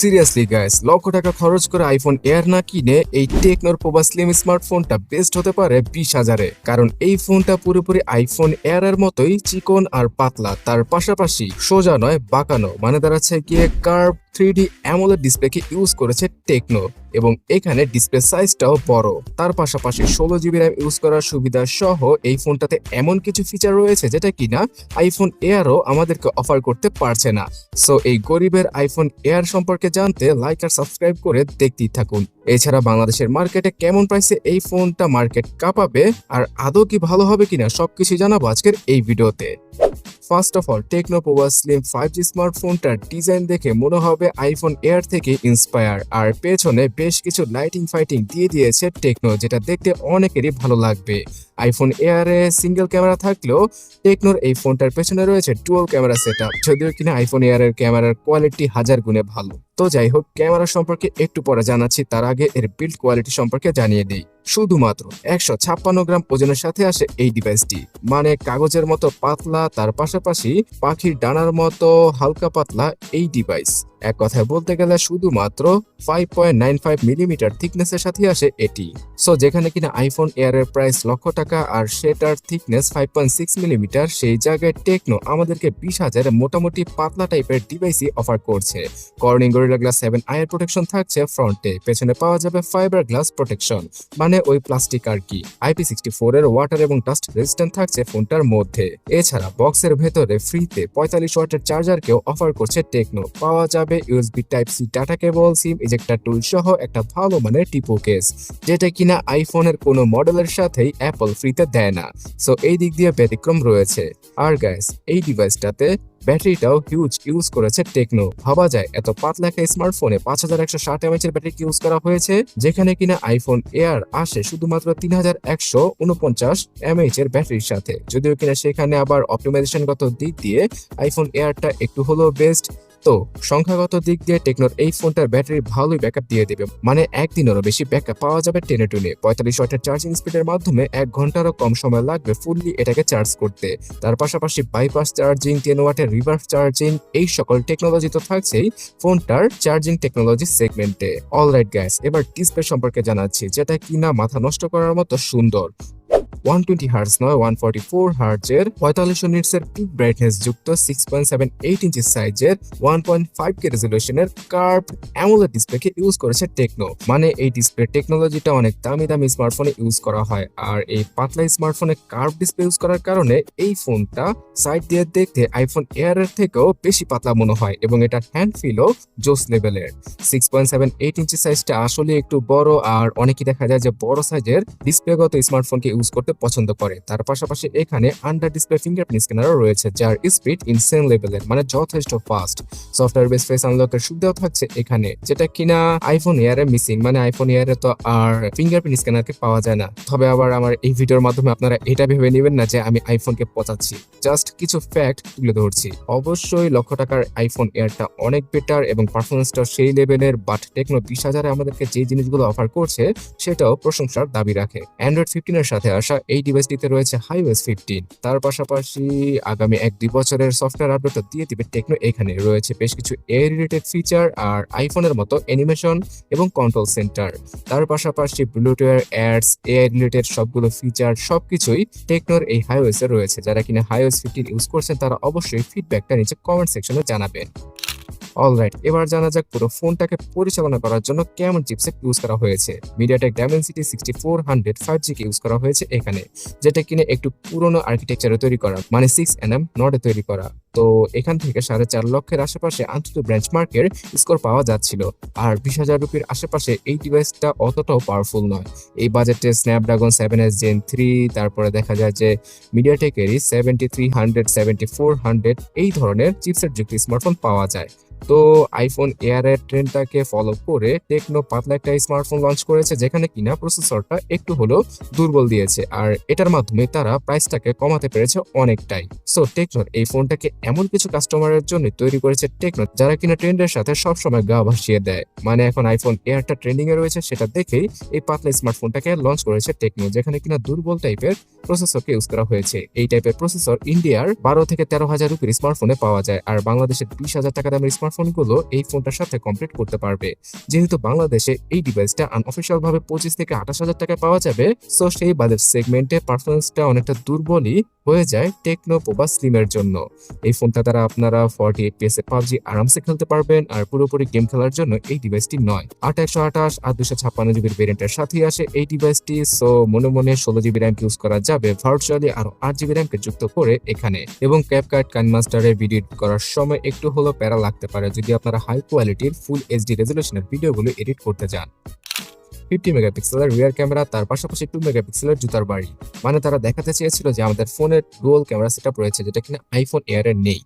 Seriously guys লক্ষ টাকা খরচ করে আইফোন এয়ার না কিনে এই টেকনোর প্রোবা স্লিম স্মার্টফোনটা বেস্ট হতে পারে বিশ হাজারে। কারণ এই ফোনটা পুরোপুরি আইফোন এয়ার এর মতোই চিকন আর পাতলা। তার পাশাপাশি সোজা নয়, বাঁকানো। মানে দাঁড়াচ্ছে গিয়ে কার্ভ থ্রি ডি অ্যামোলেড ডিসপ্লেকে ইউজ করেছে টেকনো এবং এখানে ডিসপ্লে সাইজটাও বড়। তার পাশাপাশি ষোলো জিবি র্যাম ইউজ করার সুবিধা সহ এই ফোনটাতে এমন কিছু ফিচার রয়েছে যেটা কিনা আইফোন এয়ারও আমাদেরকে অফার করতে পারছে না। সো এই গরিবের আইফোন এয়ার সম্পর্কে জানতে লাইক আর সাবস্ক্রাইব করে দেখতেই থাকুন। এছাড়া বাংলাদেশের মার্কেটে কেমন প্রাইসে এই ফোনটা মার্কেট কাঁপাবে আর আদৌ কি ভালো হবে কিনা সবকিছু জানাব আজকের এই ভিডিওতে। First of all Tecno Pova slim five G স্মার্টফোনটার design দেখে মনে হবে আইফোন এয়ার থেকে ইন্সপায়ার আর পেছনে বেশ কিছু লাইটিং ফাইটিং দিয়ে দিয়েছে টেকনো যেটা দেখতে অনেকেরই ভালো লাগবে। আইফোন এয়ারে সিঙ্গেল ক্যামেরা থাকলেও টেকনোর এই ফোনটার পেছনে রয়েছে টুয়েল ক্যামেরা সেট যদিও কিনা আইফোন এয়ারের ক্যামেরার কোয়ালিটি হাজার গুণে ভালো। তো যাই হোক ক্যামেরা সম্পর্কে একটু পরে জানাচ্ছি, তার আগে এর বিল্ড কোয়ালিটি সম্পর্কে জানিয়ে দিই। শুধুমাত্র একশো ছাপ্পান্ন গ্রাম ওজনের সাথে আসে এই ডিভাইসটি। মানে কাগজের মতো পাতলা, তার পাশাপাশি পাখির ডানার মতো হালকা পাতলা এই ডিভাইস। এক কথায় বলতে গেলে শুধুমাত্র five point nine five millimetre থিকনেসের সাথে আসে এটি। সো যেখানে কিনা আইফোন এয়ারের প্রাইস লক্ষ টাকা আর সেটার thickness five point six millimetre সেই জায়গায় টেকনো আমাদেরকে বিশ হাজারে মোটামুটি পাতলা টাইপের ডিভাইসই অফার করছে। কর্নিং গরিলা গ্লাস সেভেন আয়ের প্রোটেকশন থাকছে ফ্রন্টে পেছনে পাওয়া যাবে ফাইবার গ্লাস প্রোটেকশন মানে ওই প্লাস্টিক আর কি। আইপি সিক্সটি ফোর এর ওয়াটার এবং ডাস্ট রেজিস্ট্যান্ট থাকছে ফোনটার মধ্যে। এছাড়া বক্সের ভেতরে ফ্রিতে পঁয়তাল্লিশ ওয়াটের চার্জারকেও অফার করছে টেকনো পাওয়া যাবে USB type C data cable SIM ejector tool সহ একটা ভালো মানের টিপো কেস যেটা কিনা আইফোনের কোনো মডেলের সাথেই অ্যাপল ফ্রিতে দেয় না। সো এই দিক দিয়ে ব্যতিক্রম রয়েছে। আর গ্যাস এই ডিভাইসটাতে ব্যাটারিটাও হিউজ ইউজ করেছে টেকনো ভাবা যায়, এত পাতলা একটা স্মার্টফোনে পাঁচ হাজার একশো ষাট এমএচ এর ব্যাটারি ইউজ করা হয়েছে, যেখানে কিনা আইফোন এয়ার আসে শুধুমাত্র তিন হাজার একশো উনপঞ্চাশ এমএইচ এর ব্যাটারির সাথে। যদিও কিনা সেখানে আবার অপটিমাইজেশনগত দিক দিয়ে আইফোন এয়ারটা একটু হলেও বেস্ট তো সংখ্যাগত দিক দিয়ে টেকনোর এই ফোনটার ব্যাটারি ভালোই ব্যাকআপ দিয়ে দেবে। মানে একদিনেরও বেশি ব্যাকআপ পাওয়া যাবে টেনে টুনে। পঁয়তাল্লিশ ওয়াটের চার্জিং স্পিডের মাধ্যমে এক ঘন্টারও কম সময় লাগবে ফুললি এটাকে চার্জ করতে। তার পাশাপাশি বাইপাস চার্জিং টেন ওয়াটের রিভার্স চার্জিং এই সকল টেকনোলজি তো থাকছেই ফোনটার চার্জিং টেকনোলজি সেগমেন্টে অলরাইট গ্যাস এবার ডিসপ্লে সম্পর্কে জানাচ্ছি, যেটা কিনা মাথা নষ্ট করার মতো সুন্দর। ওয়ান টোয়েন্টি হার্টস নয় ওয়ান ফর্টি ফোর হার্টজের পঁয়তাল্লিশশো নিটসের পিক ব্রাইটনেস যুক্ত six point seven eight inch সাইজের ওয়ান পয়েন্ট ফাইভ কে রেজলিউশনের কার্ভ অ্যামোলেড ডিসপ্লেকে ইউজ করেছে টেকনো মানে এই ডিসপ্লে টেকনোলজিটা অনেক দামি দামি স্মার্টফোনে ইউজ করা হয়। আর এই পাতলা স্মার্টফোনে কার্ভ ডিসপ্লে ইউজ করার কারণে এই ফোনটা সাইড দিয়ে দেখতে আইফোন এয়ার এর থেকেও বেশি পাতলা মনে হয় এবং এটার হ্যান্ড ফিলও জোস লেভেলের six point seven eight inch সাইজটা আসলে একটু বড় আর অনেকেই দেখা যায় যে বড় সাইজের ডিসপ্লেগত স্মার্টফোনকে ইউজ করতে পছন্দ করে। তার পাশাপাশি এখানে আন্ডার ডিসপ্লে ফিঙ্গারপ্রিন্ট স্ক্যানারও রয়েছে, যার স্পিড ইনসেন লেভেলের মানে যথেষ্ট ফাস্ট সফটওয়্যার বেস ফেস আনলকের সুবিধাও থাকছে এখানে, যেটা কিনা আইফোন এয়ারে মিসিং মানে আইফোন এয়ারে তো আর ফিঙ্গারপ্রিন্ট স্ক্যানারকে পাওয়া যায় না। তবে আবার আমার এই ভিডিওর মাধ্যমে আপনারা এটা ভেবে নেবেন না যে আমি আইফোনকে পচাচ্ছি। জাস্ট কিছু ফ্যাক্ট তুলে ধরছি। অবশ্যই লক্ষ টাকার আইফোন এয়ারটা অনেক বেটার এবং পারফরমেন্সটা সেই লেভেলের বাট টেকনো বিশ হাজারে আমাদেরকে যে জিনিসগুলো অফার করছে, সেটাও প্রশংসার দাবি রাখে। অ্যান্ড্রয়েড ফিফটিনের সাথে আসা এই ডিভাইসটিতে রয়েছে হাইওয়েস ফিফটিন। তার পাশাপাশি আগামী এক দুই বছরের সফটওয়্যার আপডেট দিয়ে দিবে টেকনো। এখানে রয়েছে বেশ কিছু এ রিলেটেড ফিচার আর আইফোনের মতো অ্যানিমেশন এবং কন্ট্রোল সেন্টার তার পাশাপাশি ব্লুটুথের অ্যাডস এআই রিলেটেড সবগুলো ফিচার সবকিছুই টেকনোর এই হাইওয়েসে রয়েছে। যারা কিনা হাইওয়েস ফিফটিন ইউজ করছেন, তারা অবশ্যই ফিডব্যাকটা নিচে কমেন্ট সেকশনে জানাবেন। অলরাইট এবার জানা যাক পুরো ফোনটাকে পরিচালনা করার জন্য কেমন চিপসেট ইউজ করা হয়েছে। MediaTek Dimensity sixty four hundred five GK ইউজ করা হয়েছে এখানে, যেটা কিনে একটু পুরনো আর্কিটেকচারে তৈরি করা মানে সিক্স এন এম নটে তৈরি করা। তো এখান থেকে সাড়ে চার লক্ষের আশেপাশে আন্তত ব্রেঞ্চমার্কের স্কোর পাওয়া যাচ্ছিল, আর বিশ হাজার রুপির আশেপাশে এই ডিভাইসটা অতটাও পাওয়ারফুল নয়। এই বাজেটে Snapdragon seven S gen three তারপরে দেখা যায় যে মিডিয়াটেকেরই seventy three hundred seventy four hundred এই ধরনের চিপসেট যুক্ত স্মার্টফোন পাওয়া যায়। তো আইফোন এয়ারের ট্রেন্ডটাকে ফলো করে টেকনো পাতলা একটা স্মার্টফোন লঞ্চ করেছে, যেখানে কিনা প্রসেসরটা একটু হলেও দুর্বল দিয়েছে। আর এটার মাধ্যমে তারা প্রাইসটাকে কমাতে পেরেছে অনেকটাই। সো টেকনোর এই ফোনটাকে এমন কিছু কাস্টমারের জন্য তৈরি করেছে টেকনো যারা কিনা ট্রেন্ডের সাথে সবসময় গা ভাসিয়ে দেয়। মানে এখন আইফোন এয়ারটা ট্রেন্ডিং এ রয়েছে, সেটা দেখেই এই পাতলা স্মার্টফোনটাকে লঞ্চ করেছে টেকনো যেখানে কিনা দুর্বল টাইপের প্রসেসরকে ইউজ করা হয়েছে। এই টাইপের প্রসেসর ইন্ডিয়ার বারো থেকে তেরো হাজার রুপির স্মার্টফোনে পাওয়া যায়। আর বাংলাদেশের বিশ হাজার টাকা দামের স্মার্টফোন স্মার্টফোনগুলো এই ফোনটার সাথে কমপ্লিট করতে পারবে। যেহেতু বাংলাদেশে এই ডিভাইসটা আনঅফিসিয়াল ভাবে পঁচিশ থেকে আঠাশ হাজার টাকায় পাওয়া যাবে সো সেই বাজেট সেগমেন্টে পারফরমেন্সটা অনেকটা দুর্বলই হয়ে যায় টেকনো পোবা স্লিমের জন্য। এই ফোনটা দ্বারা আপনারা ফর্টি এপিএস এ পাবজি আরামসে খেলতে পারবেন আর পুরোপুরি গেম খেলার জন্য এই ডিভাইসটি নয়। আট একশো আঠাশ আর দুশো ছাপ্পান্ন জিবির ভেরিয়েন্টের সাথেই আসে এই ডিভাইসটি সো মনে মনে ষোলো জিবি র্যাম ইউজ করা যাবে ভার্চুয়ালি আরও আট জিবি র্যামকে যুক্ত করে এখানে। এবং ক্যাপকাট কাইনমাস্টারের ভিডিও করার সময় একটু হলেও প্যারা লাগতে পারে যদি আপনারা হাই কোয়ালিটির ফুল এইচডি রেজলিউশনের ভিডিওগুলো এডিট করতে চান। ফিফটি মেগাপিক্সেলের রিয়ার ক্যামেরা তার পাশাপাশি টু মেগাপিক্সেলের জুতার বাড়ি। মানে তারা দেখাতে চেয়েছিল যে আমাদের ফোনের ডুয়াল ক্যামেরা সেটা রয়েছে, যেটা কিনা আইফোন এয়ারের নেই।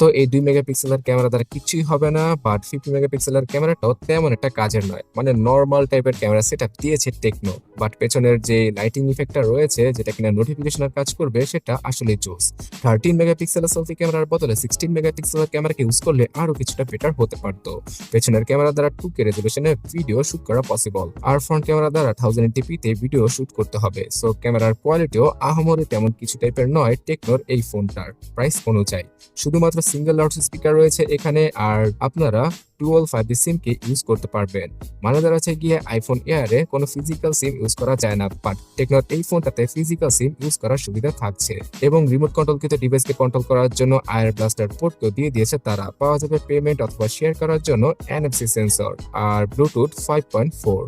তো এই দুই মেগাপিক্সেলের ক্যামেরা দ্বারা কিছুই হবে না বাট ফিফটি মেগাপিক্সেলের ক্যামেরাটাও তেমন একটা কাজের নয়। মানে নর্মাল টাইপের ক্যামেরা সেটআপ দিয়েছে টেকনো বাট পেছনের যে লাইটিং ইফেক্টটা রয়েছে, যেটা কিনা নোটিফিকেশনের কাজ করবে, সেটা আসলে জোস। থার্টিন মেগাপিক্সেলের সেলফি ক্যামেরার বদলে সিক্সটিন মেগাপিক্সেলের ক্যামেরাকে ইউজ করলে আরও কিছুটা বেটার হতে পারতো। পেছনের ক্যামেরা দ্বারা টু কে রেজলিউশনে ভিডিও শুট করা পসিবল আর ফ্রন্ট ক্যামেরা দ্বারা থাউজেন্ড তে ভিডিও শুট করতে হবে। সো ক্যামেরার কোয়ালিটিও আহামরি তেমন কিছু টাইপের নয় টেকনোর এই ফোনটার প্রাইস অনুযায়ী। শুধুমাত্র সিঙ্গেল লাউড স্পিকার রয়েছে এখানে আর আপনারা টুয়েলভ ফাইভ সিম কে ইউজ করতে পারবেন। মানে দাঁড়াচ্ছে গিয়ে আইফোন এয়ারে কোনো ফিজিক্যাল সিম ইউজ করা যায় না বাট টেকনোর এই ফোনটাতে ফিজিক্যাল সিম ইউজ করার সুবিধা থাকছে। এবং রিমোট কন্ট্রোল কন্ট্রোলকৃত ডিভাইসকে কন্ট্রোল করার জন্য আয়ার ব্লাস্টার পোর্টকেও দিয়ে দিয়েছে তারা। পাওয়া যাবে পেমেন্ট অথবা শেয়ার করার জন্য এনএফসি সেন্সর আর Bluetooth five point four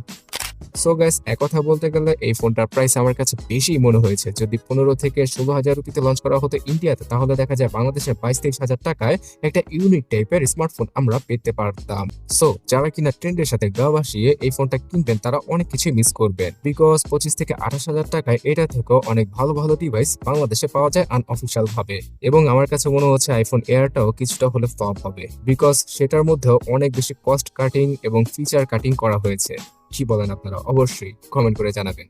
so guys এক কথা বলতে গেলে এই ফোনটার প্রাইস আমার কাছে বেশি মনে হয়েছে। যদি পনেরো থেকে ষোলো হাজার রুপিতে লঞ্চ করা হতো ইন্ডিয়াতে তাহলে দেখা যায় বাংলাদেশে বাইশ তেইশ হাজার টাকায় একটা ইউনিক টাইপের স্মার্টফোন আমরা পেতে পারতাম। সো যারা কিনা ট্রেন্ডের সাথে গা ভাসিয়ে এই ফোনটা কিনবেন, তারা অনেক কিছু মিস করবেন। বিকজ পঁচিশ থেকে আঠাশ হাজার টাকায় এটা থেকেও অনেক ভালো ভালো ডিভাইস বাংলাদেশে পাওয়া যায় আনঅফিসিয়াল ভাবে এবং আমার কাছে মনে হচ্ছে আইফোন এয়ারটাও কিছুটা হলে ফ্লপ হবে। বিকজ সেটার মধ্যেও অনেক বেশি কস্ট কাটিং এবং ফিচার কাটিং করা হয়েছে। কি বলেন আপনারা? অবশ্যই কমেন্ট করে জানাবেন।